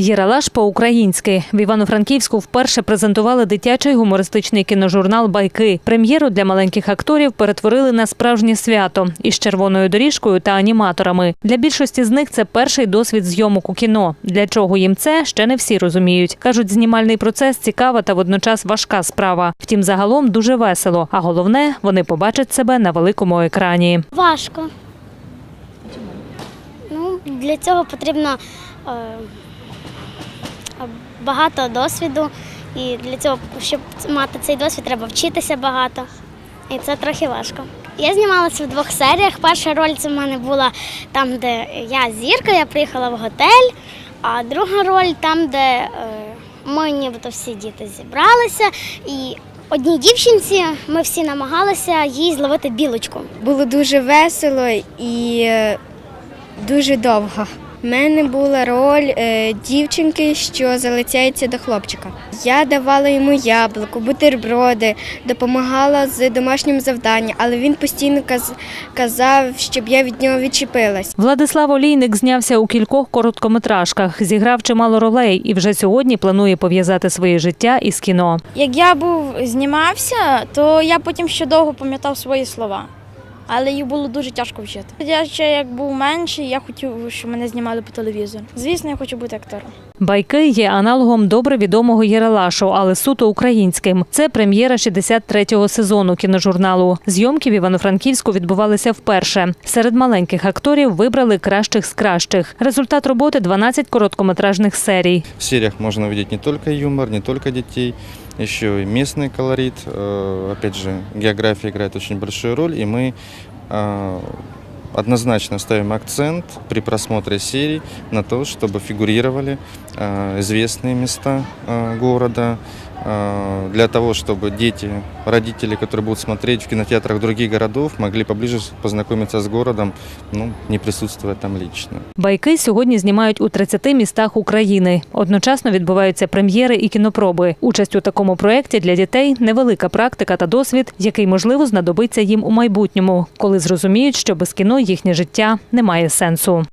Єралаш по-українськи в Івано-Франківську вперше презентували дитячий гумористичний кіножурнал Байки. Прем'єру для маленьких акторів перетворили на справжнє свято із червоною доріжкою та аніматорами. Для більшості з них це перший досвід зйомок у кіно. Для чого їм це ще не всі розуміють. кажуть, знімальний процес цікава та водночас важка справа. Втім, загалом дуже весело. А головне, вони побачать себе на великому екрані. Важко. Ну, для цього потрібно е, багато досвіду. І для цього, щоб мати цей досвід, треба вчитися багато. І це трохи важко. Я знімалася в двох серіях. Перша роль це в мене була там, де я зірка, я приїхала в готель, а друга роль там, де е, ми нібито всі діти зібралися. І одній дівчинці ми всі намагалися їй зловити білочку. Було дуже весело і е, дуже довго. У мене була роль е, дівчинки, що залицяється до хлопчика. Я давала йому яблуко, бутерброди, допомагала з домашнім завданням, але він постійно каз- казав, щоб я від нього відчепилась. Владислав Олійник знявся у кількох короткометражках, зіграв чимало ролей і вже сьогодні планує пов'язати своє життя із кіно. Як я був знімався, то я потім ще довго пам'ятав свої слова. Але їх було дуже тяжко вчити. Я ще як був менший, я хотів, щоб мене знімали по телевізору. Звісно, я хочу бути актором. Байки є аналогом добре відомого Єрелашу, але суто українським. Це прем'єра 63-го сезону кіножурналу. Зйомки в Івано-Франківську відбувалися вперше. Серед маленьких акторів вибрали кращих з кращих. Результат роботи 12 короткометражних серій. В сериях можно увидеть не только юмор, не только детей, еще и местный колорит. Э, Опять же, география играет очень большую роль, и мы э, однозначно ставим акцент при просмотре серий на то, чтобы фигурировали э, известные места э, города, э, для того, чтобы дети, родители, которые будут смотреть в кинотеатрах других городов, могли поближе познакомиться с городом, ну, не присутствуя там лично. Байки сьогодні знімають у 30 містах України. Одночасно відбуваються прем'єри і кінопроби. Участь у такому проєкті для дітей невелика практика та досвід, який можливо знадобиться їм у майбутньому, коли зрозуміють, що без кіно їхнє життя не має сенсу.